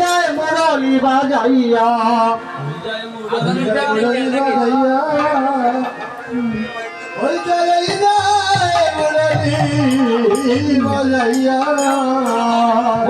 যায় মুরলি বাজাইয়া। মুরলি বাজাইয়া। ওই যায় যায় মুরলি বাজাইয়া।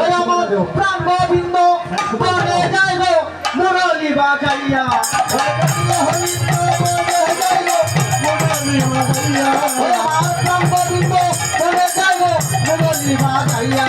ওই আমার প্রাণ গোবিন্দ, বনে যায় গো মুরলি বাজাইয়া বাজাইয়া।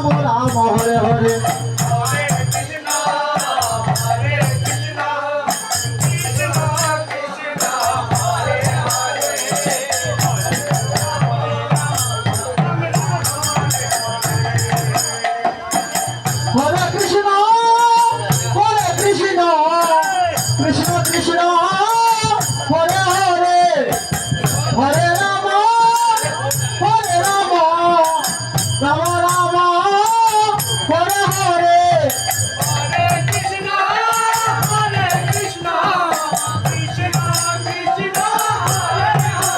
রাম রাম হরে হরে হরে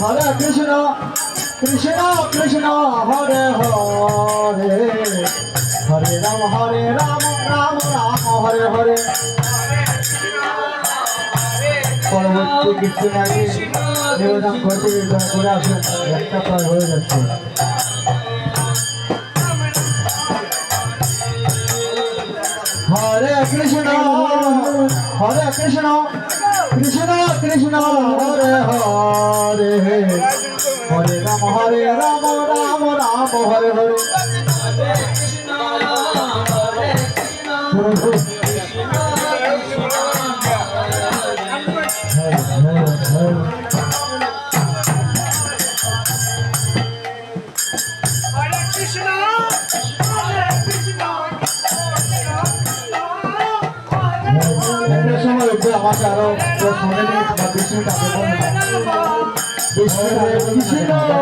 হরে কৃষ্ণ কৃষ্ণ কৃষ্ণ, হরে হরে। হরে রাম হরে রাম রাম রাম, হরে হরে। পরবর্তী কীর্তন আগে নিবেদন করতে করে আসুন, একটা প্রায় হয়ে যাচ্ছে। হরে কৃষ্ণ হরে কৃষ্ণ। কৃষ্ণ কৃষ্ণ হরে হরে হরে রাম হরে রাম রাম রাম হরে হরে আমাকে আরও বলুন। বিশ মিনিট কৃষ্ণ